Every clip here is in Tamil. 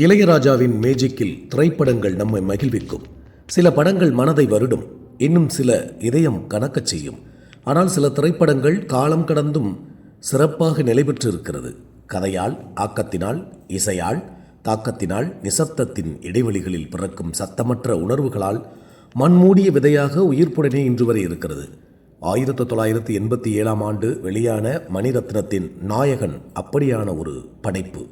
இளையராஜாவின் மேஜிக்கில் திரைப்படங்கள் நம்மை மகிழ்விக்கும். சில படங்கள் மனதை வருடும். இன்னும் சில இதயம் கணக்கச் செய்யும். ஆனால் சில திரைப்படங்கள் காலம் கடந்தும் சிறப்பாக நிலை பெற்றிருக்கிறது. கதையால் ஆக்கத்தினால் இசையால் தாக்கத்தினால் நிசப்தத்தின் இடைவெளிகளில் பிறக்கும் சத்தமற்ற உணர்வுகளால் மண்மூடிய விதையாக உயிர்ப்புடனே இன்று வரை இருக்கிறது. ஆயிரத்தி தொள்ளாயிரத்தி எண்பத்தி ஏழாம் ஆண்டு வெளியான மணிரத்னத்தின் நாயகன் அப்படியான ஒரு படைப்பு.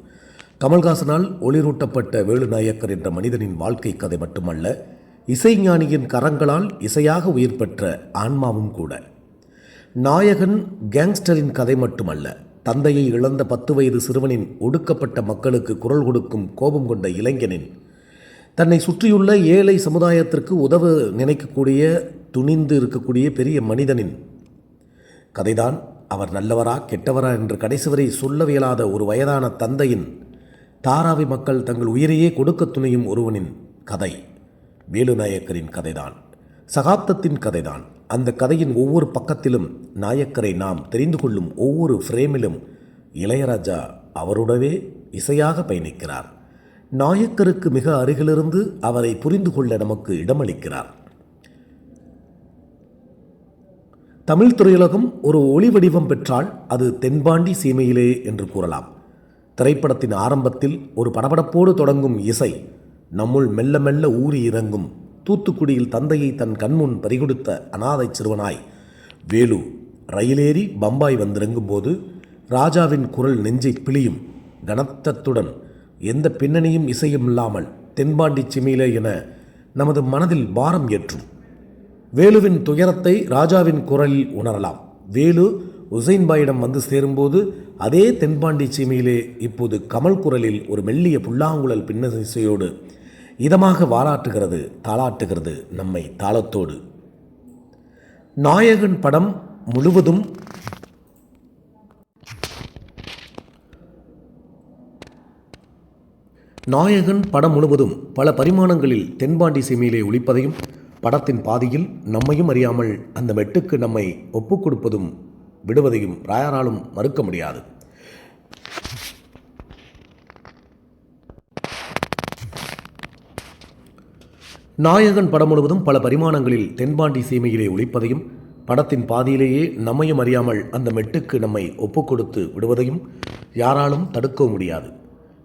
கமல்ஹாசனால் ஒளிரூட்டப்பட்ட வேலுநாயக்கர் என்ற மனிதனின் வாழ்க்கை கதை மட்டுமல்ல இசைஞானியின் கரங்களால் இசையாக உயிர் பெற்ற ஆன்மாவும் கூட. நாயகன் கேங்ஸ்டரின் கதை மட்டுமல்ல தந்தையை இழந்த பத்து வயது சிறுவனின் ஒடுக்கப்பட்ட மக்களுக்கு குரல் கொடுக்கும் கோபம் கொண்ட இளைஞனின். தன்னை சுற்றியுள்ள ஏழை சமுதாயத்திற்கு உதவ நினைக்கக்கூடிய துணிந்து இருக்கக்கூடிய பெரிய மனிதனின் கதைதான். அவர் நல்லவரா கெட்டவரா என்று கடைசி வரை சொல்லவியலாத ஒரு வயதான தந்தையின் தாராவி மக்கள் தங்கள் உயிரையே கொடுக்க துணியும் ஒருவனின் கதை. வேலுநாயக்கரின் கதைதான். சகாப்தத்தின் கதைதான். அந்த கதையின் ஒவ்வொரு பக்கத்திலும் நாயக்கரை நாம் தெரிந்து கொள்ளும் ஒவ்வொரு ஃப்ரேமிலும் இளையராஜா அவருடவே இசையாக பயணிக்கிறார். நாயக்கருக்கு மிக அருகிலிருந்து அவரை புரிந்து கொள்ள நமக்கு இடமளிக்கிறார். தமிழ் திரையுலகம் ஒரு ஒளி வடிவம் பெற்றால் அது தென்பாண்டி சீமையிலே என்று கூறலாம். திரைப்படத்தின் ஆரம்பத்தில் ஒரு படபடப்போடு தொடங்கும் இசை நம்முள் மெல்ல மெல்ல ஊறி இறங்கும். தூத்துக்குடியில் தந்தையை தன் கண்முன் பறிகொடுத்த அனாதை சிறுவனாய் வேலு ரயிலேறி பம்பாய் வந்திறங்கும் போது ராஜாவின் குரல் நெஞ்சை பிழியும். கனத்தத்துடன் எந்த பின்னணியும் இசையும் இல்லாமல் தென்பாண்டி சிமிலே என நமது மனதில் பாரம் ஏற்றும். வேலுவின் துயரத்தை ராஜாவின் குரலில் உணரலாம். வேலு உசைன்பாயிடம் வந்து சேரும்போது அதே தென்பாண்டி சீமையிலே இப்போது கமல் குரலில் ஒரு மெல்லிய புல்லாங்குழல் பின்னசையோடு இதமாக வாராட்டுகிறது தாளாட்டுகிறது நம்மை தாளத்தோடு. நாயகன் படம் முழுவதும் நாயகன் படம் முழுவதும் பல பரிமாணங்களில் தென்பாண்டி சீமையிலே ஒழிப்பதையும் படத்தின் பாதியில் நம்மையும் அறியாமல் அந்த மெட்டுக்கு நம்மை ஒப்புக் கொடுப்பதும் விடுவதையும் ராயாராலும் மறுக்க முடியாது. நாயகன் படம் முழுவதும் பல பரிமாணங்களில் தென்பாண்டி சீமையிலே ஒழிப்பதையும் படத்தின் பாதியிலேயே நம்மையும் அறியாமல் அந்த மெட்டுக்கு நம்மை ஒப்புக்கொடுத்து விடுவதையும் யாராலும் தடுக்க முடியாது.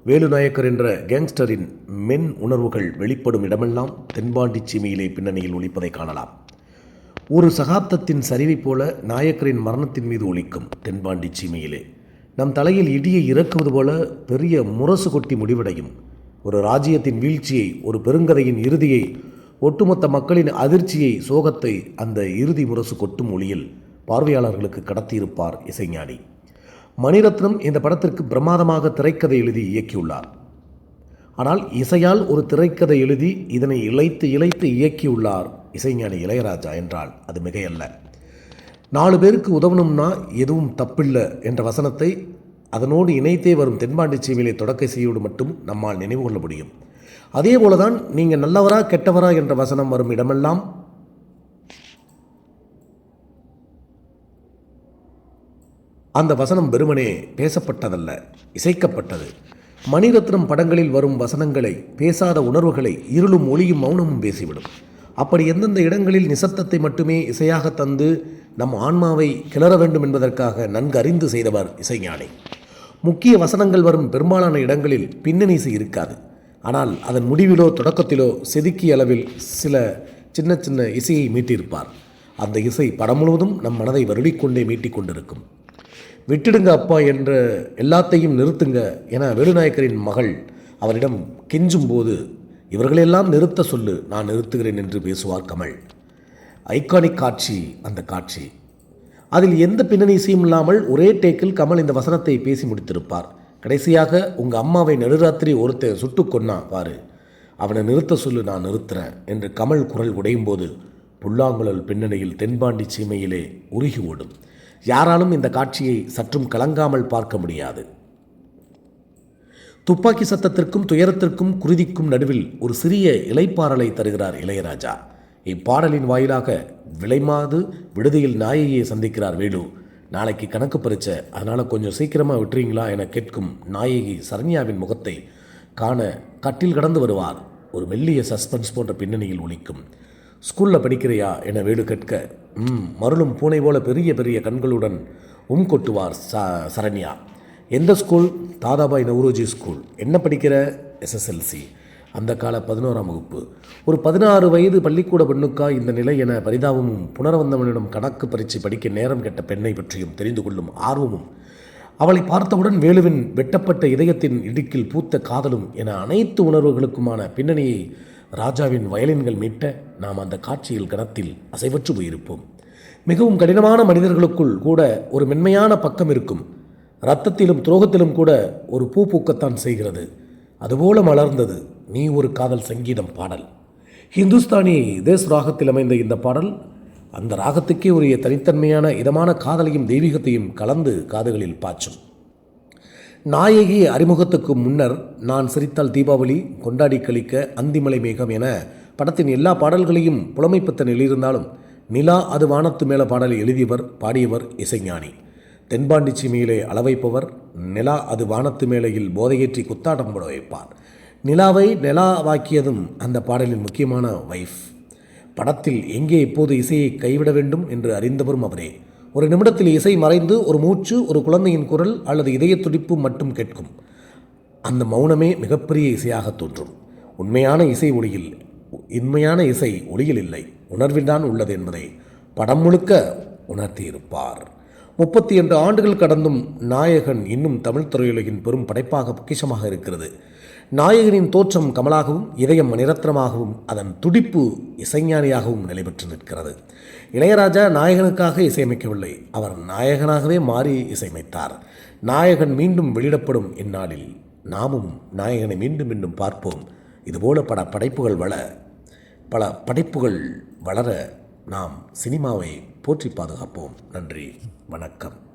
வேலு நாயக்கர் என்ற கேங்ஸ்டரின் மென் உணர்வுகள் வெளிப்படும் இடமெல்லாம் தென்பாண்டி சீமையிலே பின்னணியில் ஒழிப்பதை காணலாம். ஒரு சகாப்தத்தின் சரிவைப் போல நாயக்கரின் மரணத்தின் மீது ஒழிக்கும் தென்பாண்டி சீமையிலே. நம் தலையில் இடியை இறக்குவது போல பெரிய முரசு கொட்டி முடிவடையும். ஒரு ராஜ்யத்தின் வீழ்ச்சியை ஒரு பெருங்கதையின் இறுதியை ஒட்டுமொத்த மக்களின் அதிர்ச்சியை சோகத்தை அந்த இறுதி முரசு கொட்டும் ஒளியில் பார்வையாளர்களுக்கு கடத்தியிருப்பார் இசைஞானி. மணிரத்னம் இந்த படத்திற்கு பிரமாதமாக திரைக்கதை எழுதி இயக்கியுள்ளார். ஆனால் இசையால் ஒரு திரைக்கதை எழுதி இதனை இழைத்து இழைத்து இயக்கியுள்ளார் இசைஞானி இளையராஜா என்றால் அது மிகையல்ல. நாலு பேருக்கு உதவணும்னா எதுவும் தப்பில்லை என்ற வசனத்தை அதனோடு இணைத்தே வரும் தென்பாண்டி தொடக்க செய்யோடு மட்டும் நம்மால் நினைவு கொள்ள முடியும். அதே போலதான் நீங்கள் நல்லவரா கெட்டவரா என்ற வசனம் வரும் இடமெல்லாம் அந்த வசனம் வெறுமனே பேசப்பட்டதல்ல இசைக்கப்பட்டது. மணிரத்னம் படங்களில் வரும் வசனங்களை பேசாத உணர்வுகளை இருளும் ஒளியும் மௌனமும் பேசிவிடும். அப்படி எந்தெந்த இடங்களில் நிசப்தத்தை மட்டுமே இசையாக தந்து நம் ஆன்மாவை கிளற வேண்டும் என்பதற்காக நன்கு அறிந்து செய்தவர் இசைஞானி. முக்கிய வசனங்கள் வரும் பெரும்பாலான இடங்களில் பின்னணி இசை இருக்காது. ஆனால் அதன் முடிவிலோ தொடக்கத்திலோ செதுக்கிய அளவில் சில சின்ன சின்ன இசையை மீட்டியிருப்பார். அந்த இசை படம் முழுவதும் நம் மனதை வருடிக்கொண்டே மீட்டிக் கொண்டிருக்கும். விட்டுடுங்க அப்பா என்ற எல்லாத்தையும் நிறுத்துங்க என வேலுநாயக்கரின் மகள் அவரிடம் கெஞ்சும் போது இவர்களெல்லாம் நிறுத்த சொல்லு நான் நிறுத்துகிறேன் என்று பேசுவார் கமல். ஐகானிக் காட்சி அந்த காட்சி. அதில் எந்த பின்னணி இசையும் இல்லாமல் ஒரே டேக்கில் கமல் இந்த வசனத்தை பேசி முடித்திருப்பார். கடைசியாக உங்கள் அம்மாவை நடுராத்திரி ஒருத்தன் சுட்டு கொன்னா பாரு. அவனை நிறுத்த சொல்லு நான் நிறுத்துறேன் என்று கமல் குரல் உடையும் போது புல்லாங்குழல் பின்னணியில் தென்பாண்டி சீமையிலே உருகி ஓடும். யாராலும் இந்த காட்சியை சற்றும் கலங்காமல் பார்க்க முடியாது. துப்பாக்கி சத்தத்திற்கும் துயரத்திற்கும் குருதிக்கும் நடுவில் ஒரு சிறிய இலைப்பாறலை தருகிறார் இளையராஜா. இப்பாடலின் வாயிலாக விலைமாது விடுதியில் நாயகியை சந்திக்கிறார் வேலு. நாளைக்கு கணக்கு பறிச்ச அதனால் கொஞ்சம் சீக்கிரமாக விட்டுறீங்களா என கேட்கும் நாயகி சரண்யாவின் முகத்தை காண கட்டில் கடந்து வருவார். ஒரு மெல்லிய சஸ்பென்ஸ் போன்ற பின்னணியில் ஒழிக்கும் ஸ்கூலில் படிக்கிறையா? என வேலு கேட்க ம் மருளும் பூனை போல பெரிய பெரிய கண்களுடன் உம் கொட்டுவார் ச சரண்யா. எந்த ஸ்கூல்? தாதாபாய் நவ்ரோஜி ஸ்கூல். என்ன படிக்கிற? எஸ்எஸ்எல்சி அந்த கால பதினோராம் வகுப்பு. ஒரு பதினாறு வயது பள்ளிக்கூட பெண்ணுக்கா இந்த நிலை என பரிதாபமும் புனரவந்தவனிடம் கணக்கு பரீட்சை படிக்க நேரம் கெட்ட பெண்ணை பற்றியும் தெரிந்து கொள்ளும் ஆர்வமும் அவளை பார்த்தவுடன் வேலுவின் வெட்டப்பட்ட இதயத்தின் இடுக்கில் பூத்த காதலும் என அனைத்து உணர்வுகளுக்குமான பின்னணியை ராஜாவின் வயலின்கள் மீட்ட நாம் அந்த காட்சியில் கணத்தில் அசைவற்று போயிருப்போம். மிகவும் கடினமான மனிதர்களுக்குள் கூட ஒரு மென்மையான பக்கம் இருக்கும். ரத்தத்திலும் துரோகத்திலும் கூட ஒரு பூ பூக்கத்தான் செய்கிறது. அதுபோல மலர்ந்தது. நீ ஒரு காதல் சங்கீதம் பாடல். ஹிந்துஸ்தானி தேஸ் ராகத்தில் அமைந்த இந்த பாடல் அந்த ராகத்துக்கே உரிய தனித்தன்மையான இதமான காதலையும் தெய்வீகத்தையும் கலந்து காதுகளில் பாய்ச்சும். நாயகி அறிமுகத்துக்கு முன்னர் நான் சிரித்தால் தீபாவளி கொண்டாடி கழிக்க அந்திமலை மேகம் என படத்தின் எல்லா பாடல்களையும் புலமைப்பித்த நிலையிருந்தாலும் நிலா அது வானத்து மேல பாடலை எழுதியவர் பாடியவர் இசைஞானி. தென்பாண்டிச்சி மேலே அளவைப்பவர். நிலா அது வானத்து மேலையில் போதையேற்றி குத்தாட்டம் போட வைப்பார். நிலாவை நிலாவாக்கியதும் அந்த பாடலின் முக்கியமான வைஃப். படத்தில் எங்கே இப்போது இசையை கைவிட வேண்டும் என்று அறிந்தவரும் அவரே. ஒரு நிமிடத்தில் இசை மறைந்து ஒரு மூச்சு ஒரு குழந்தையின் குரல் அல்லது இதய துடிப்பு மட்டும் கேட்கும். அந்த மௌனமே மிகப்பெரிய இசையாக தோன்றும். உண்மையான இசை ஒளியில் உண்மையான இசை ஒளியில் இல்லை. உணர்வில்தான் உள்ளது என்பதை படம் முழுக்க உணர்த்தியிருப்பார். முப்பத்தி இரண்டு ஆண்டுகள் கடந்தும் நாயகன் இன்னும் தமிழ் திரையுலகின் பெரும் படைப்பாக பொக்கிஷமாக இருக்கிறது. நாயகனின் தோற்றம் கமலாகவும் இதயம் மணிரத்னமாகவும் அதன் துடிப்பு இசைஞானியாகவும் நிலைபெற்று நிற்கிறது. இளையராஜா நாயகனுக்காக இசையமைக்கவில்லை. அவர் நாயகனாகவே மாறி இசையமைத்தார். நாயகன் மீண்டும் வெளியிடப்படும் இந்நாளில் நாமும் நாயகனை மீண்டும் மீண்டும் பார்ப்போம். இதுபோல பல படைப்புகள் வள பல படைப்புகள் வளர நாம் சினிமாவை போற்றி பாதுகாப்போம். நன்றி. வணக்கம்.